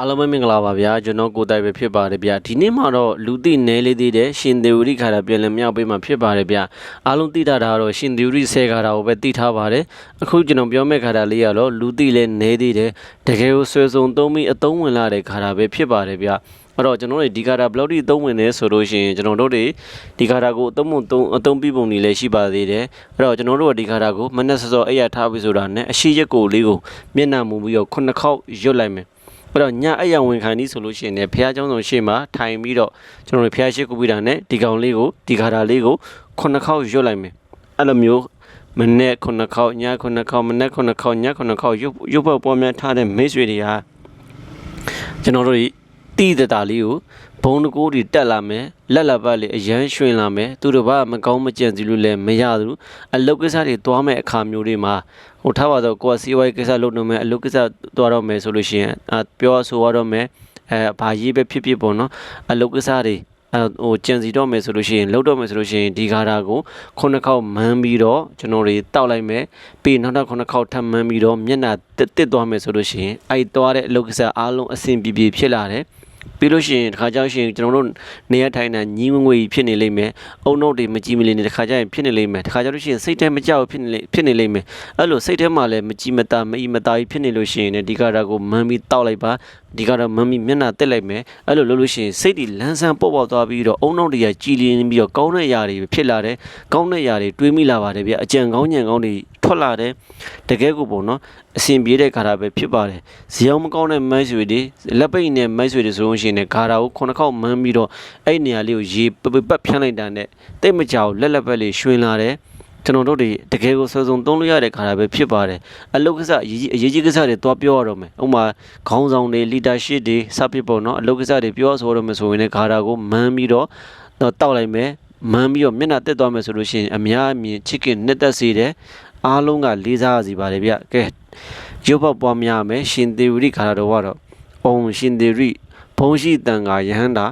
အားလုံးပဲမင်္ဂလာပါဗျာကျွန်တော်ကိုတိုင်ပဲဖြစ်ပါတယ်ဗျာဒီနေ့မှာတော့လူသိနဲလေးသေးတဲ့ရှင်သေဝရိခါရပြန်လည်မြောက်ပေးမှာဖြစ်ပါတယ်ဗျာအားလုံးသိတာဒါကတော့ရှင်သေဝရိဆဲခါတာကိုပဲသိထားပါတယ်အခုကျွန်တော်ပြောမယ့်ခါတာလေးကတော့လူသိလဲနဲသေးတယ်တကယ်ကိုဆွေစုံသုံးပြီးအသုံးဝင်လာတဲ့ခါတာပဲဖြစ်ပါတယ်ဗျာအဲ့တော့ကျွန်တော်တို့ဒီကာတာဘလောက်ထိအသုံးဝင်နေဆိုလို့ရှိရင်ကျွန်တော်တို့တွေဒီကာတာကိုအသုံးမသုံးအသုံးပြပုံတွေလည်းရှိပါသေးတယ်အဲ့တော့ကျွန်တော်တို့ကဒီကာတာကိုမနက်စောစောအဲ့ရထားပြီးဆိုတာနဲ့အရှိရက်ကိုလေးကိုမျက်နှာမူပြီးတော့ခုနှစ်ခေါက်ရွတ်လိုက်မယ် အဲ့တော့ညအယံဝင်ခံပြီးဆိုလို့ရှိရင်လည်းဘုရားကျောင်းဆောင်ရှေ့မှာထိုင်ပြီးတော့ကျွန်တော်တို့ဘုရားရှိခိုးပြီးတာနဲ့ဒီကောင်လေးကိုဒီဂါထာလေးကိုခုနှစ်ခေါက်ရွတ်လိုက်မယ်အဲ့လိုမျိုးမနေ့ခုနှစ်ခေါက်ညခုနှစ်ခေါက်မနေ့ခုနှစ်ခေါက်ညခုနှစ်ခေါက်ရုပ်ရုပ်ပေါ်ပေါ်များထားတဲ့မိတ်ဆွေတွေဟာကျွန်တော်တို့ဤတည်တတာလေးကို ဘုံတကိုးတွေတက်လာမယ်လက်လက်ပတ်လေးအရန်ရွှင်လာမယ်သူတို့ဘာမကောင်းမကြံစီလို့လည်းမရဘူးအလုတ်ကိစ္စတွေသွားမဲ့အခါမျိုးတွေမှာဟိုထားပါတော့ကိုယ်စီဝိုင်းကိစ္စလုပ်နေမယ်အလုတ်ကိစ္စသွားတော့မယ်ဆိုလို့ရှိရင်အပြောဆိုရတော့မယ်အဲဘာရေးပဲဖြစ်ဖြစ်ပေါ့နော်အလုတ်ကိစ္စတွေအဲဟိုကြံစီတော့မယ်ဆိုလို့ရှိရင်လှုပ်တော့မယ်ဆိုလို့ရှိရင်ဒီကားတာကိုခုနှစ်ခေါက်မန်းပြီးတော့ကျွန်တော်တွေတောက်လိုက်မယ်ပြီးနောက်တော့ခုနှစ်ခေါက်ထပ်မန်းပြီးတော့မျက်နှာတစ်တစ်သွားမယ်ဆိုလို့ရှိရင်အဲ့သွားတဲ့အလုတ်ကိစ္စအားလုံးအဆင်ပြေပြေဖြစ်လာတယ် ပြီးလို့ရှိရင်တစ်ခါကြောက်ရှင်ကျွန်တော်တို့နေရထိုင်တာညီးငွေဖြစ်နေလိမ့်မယ်။အုံနောက်တွေမကြည့်မလေးနဲ့တစ်ခါကျရင်ဖြစ်နေလိမ့်မယ်။တစ်ခါကျလို့ရှိရင်စိတ်ထဲမကြောက်ဖြစ်နေလိဖြစ်နေလိမ့်မယ်။အဲ့လိုစိတ်ထဲမှာလည်းမကြည့်မတာမအီမတာကြီးဖြစ်နေလို့ရှိရင်လည်းဒီကရာကိုမမ်းပြီးတောက်လိုက်ပါဒီကတော့မမ်းပြီးမျက်နှာတက်လိုက်မယ်။အဲ့လိုလုပ်လို့ရှိရင်စိတ်ဒီလန်းဆန်းပေါ့ပေါ့သွားပြီးတော့အုံနောက်တွေကကြည်လင်းပြီးတော့ကောင်းတဲ့ຢာတွေဖြစ်လာတယ်။ကောင်းတဲ့ຢာတွေတွေးမိလာပါတယ်ဗျ။အကြံကောင်းညံကောင်းတွေ ထွက်လာတယ်။တကယ်ကိုပေါ့နော်အဆင်ပြေတဲ့ခါတာပဲဖြစ်ပါတယ်။ဇီအောင်မကောင်းတဲ့မိုက်ဆွေတွေလက်ပိတ်နဲ့မိုက်ဆွေတွေဆိုလို့ရှိရင်လည်းခါတာကိုခုနှစ်ခေါက်မန်းပြီးတော့အဲ့နေရာလေးကိုရေပပပတ်ဖြန်းလိုက်တာနဲ့တိတ်မကြောက်လက်လက်ပဲလေးရွှင်လာတယ်။ကျွန်တော်တို့တွေတကယ်ကိုဆွဆုံသုံးလို့ရတဲ့ခါတာပဲဖြစ်ပါတယ်။အလုတ်ကစားအရေးကြီးအရေးကြီးကစားတွေတွားပြောရတော့မယ်။ဥပမာခေါင်းဆောင်တွေလီဒါရှစ်တွေစပစ်ပေါ့နော်အလုတ်ကစားတွေပြောဆိုရတော့မယ်ဆိုရင်လည်းခါတာကိုမန်းပြီးတော့တော့တောက်လိုက်မယ်။မန်းပြီးတော့မျက်နှာတက်သွားမယ်ဆိုလို့ရှိရင်အများအမြင်ချစ်ခင်နှစ်သက်စေတယ်။ အားလုံးကလေးစားရစီပါတယ်ဗျ။ကဲရုပ်ပေါက်ပွားများမယ်ရှင်သေဝရိခါတော်ကတော့အုံရှင်သေရိဘုံရှိတန်ကယဟန္တာ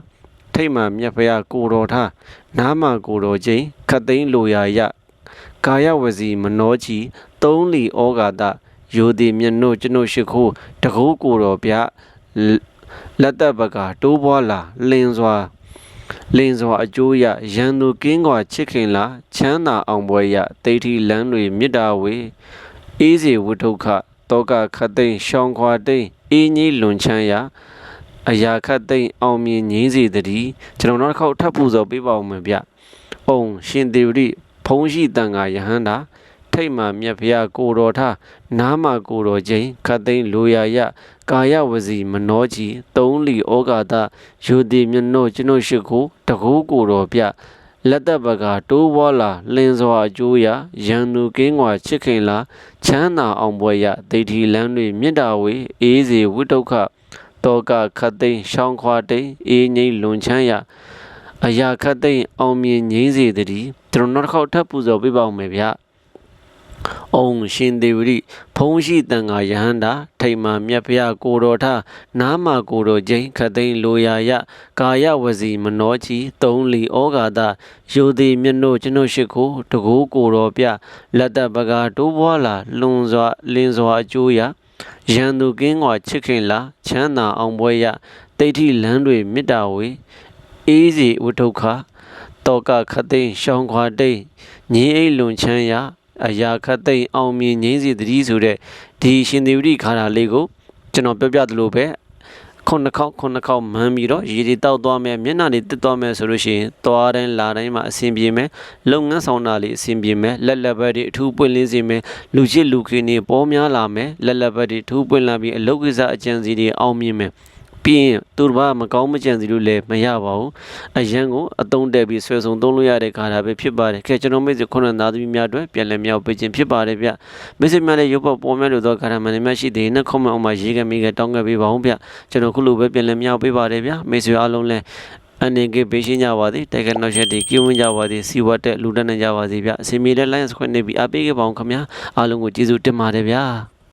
ထိတ်မှန်မြတ်ဖရာကိုတော်ထားနားမှကိုတော်ချင်းခတ်သိန်းလိုရာယကာယဝစီမနောချီသုံးလီဩဃာတယိုတိမြတ်နို့ကျွန်ုပ်ရှိခိုးတကူကိုတော်ဗျလက်သက်ပကတိုးပွားလာလင်းစွာ လင်းစွာအကျိုးရရန်သူကင်းကွာချစ်ခင်လာချမ်းသာအောင်ပွဲရတိဋ္ဌိလန်းတွေမေတ္တာဝေအေးစီဝိဒုက္ခတောကခတ်သိမ်းရှောင်းခွာသိမ်းအေးကြီးလွန်ချမ်းရာအရာခတ်သိမ်းအောင်မြင်ငင်းစေတည်းကျွန်တော်နောက်တစ်ခေါက်ထပ်ပူဇော်ပေးပါဦးမယ်ဗျ။အောင်ရှင်သေဝရိဖုံးရှိတန်ကယဟန္တာ ထိတ်မှမြတ်ဖျားကိုတော်ထားနားမှကိုတော်ချင်းခတ်သိမ်းလိုရာယကာယဝစီမနောချီသုံးလီဩဃာတယူတိမျက်နှုတ်ကျွန်ုပ်ရှိကိုတကူကိုတော်ပြလက်သက်ပကတိုးဘွားလာလင်းစွာအကျိုးရရန်သူကင်းကွာချစ်ခင်လာချမ်းသာအောင်ပွဲရဒိဋ္ဌိလန်းတွေမေတ္တာဝေအေးစေဝိတုခတောကခတ်သိမ်းရှောင်းခွာတိမ်အေးငိမ့်လွန်ချမ်းရအရာခတ်သိမ်းအောင်မြင်ငိမ့်စေတည်းကျွန်တော်နောက်တစ်ခေါက်ထပ်ပူဇော်ပေးပါဦးမယ်ဗျာ။ အောင်ရှင်ဒေဝရိဖုံးရှိတန်ဃာယဟန္တာထိတ်မှမြတ်ဖျားကိုတော်ထားနားမှကိုတော်ချင်းခတ်သိမ်းလိုရာယကာယဝစီမနောချီသုံးလီဩဃာတယိုတိမျက်နှုတ်ကျွန်ုပ်ရှိခိုတကူကိုတော်ပြလက်သက်ပကားတိုးပွားလာလွန်စွာလင်းစွာအကျိုးရရန်သူကင်းကွာချစ်ခင်လာချမ်းသာအောင်ပွဲရတိဋ္ဌိလန်းတွေမေတ္တာဝေအေးစီဝိဒုက္ခတောကခတ်သိမ်းရှောင်းခွာတိတ်ငြင်းအိတ်လွန်ချမ်းရာ အရာခတ်သိမ်းအောင်မြင်ငင်းစီတည်းဆိုတဲ့ဒီရှင်သေဝတိခါတာလေးကိုကျွန်တော်ပြောပြသလိုပဲခုနှစ်ခေါက်ခုနှစ်ခေါက်မန်းပြီးတော့ရေတွေတောက်သွားမယ်မျက်နှာတွေတက်သွားမယ်ဆိုလို့ရှိရင်သွားတိုင်းလာတိုင်းမှာအဆင်ပြေမယ်လုပ်ငန်းဆောင်တာလေးအဆင်ပြေမယ်လက်လက်ဘက်တွေအထူးပွင့်လင်းစေမယ်လူချစ်လူခင်တွေပေါ်များလာမယ်လက်လက်ဘက်တွေအထူးပွင့်လာပြီးအလုပ်ကိစ္စအကျဉ်းစီတွေအောင်မြင်မယ် ပြီးရင်သူတို့ဘာမကောင်းမကြံစီလို့လည်းမရပါဘူးအရန်ကိုအတုံးတက်ပြီးဆွဲဆုံသုံးလို့ရတဲ့ခါတာပဲဖြစ်ပါတယ်ခဲကျွန်တော်မိတ်ဆွေခုနှစ်သားသမီးများအတွက်ပြန်လည်မြောက်ပေးခြင်းဖြစ်ပါတယ်ဗျမိတ်ဆွေများလည်းရုပ်ပေါ်ပေါ်များလို့တော့ခါရမန်တွေများရှိသေးရင်ခွန်မအောင်မှာရေးခဲ့မိခဲ့တောင်းခဲ့ပေးပါဦးဗျကျွန်တော်ခုလိုပဲပြန်လည်မြောက်ပေးပါတယ်ဗျမိတ်ဆွေအားလုံးလည်းအနေကပေးရှင်းကြပါသည်တိုက်ကနောက်ချက်ဒီကြိုးဝင်းကြပါသည်စီဝတ်တဲ့လူတက်နေကြပါသည်ဗျအစီမီတဲ့ line ခွင့်နေပြီးအပေးခဲ့ပါအောင်ခင်ဗျာအားလုံးကိုကျေးဇူးတင်ပါတယ်ဗျာ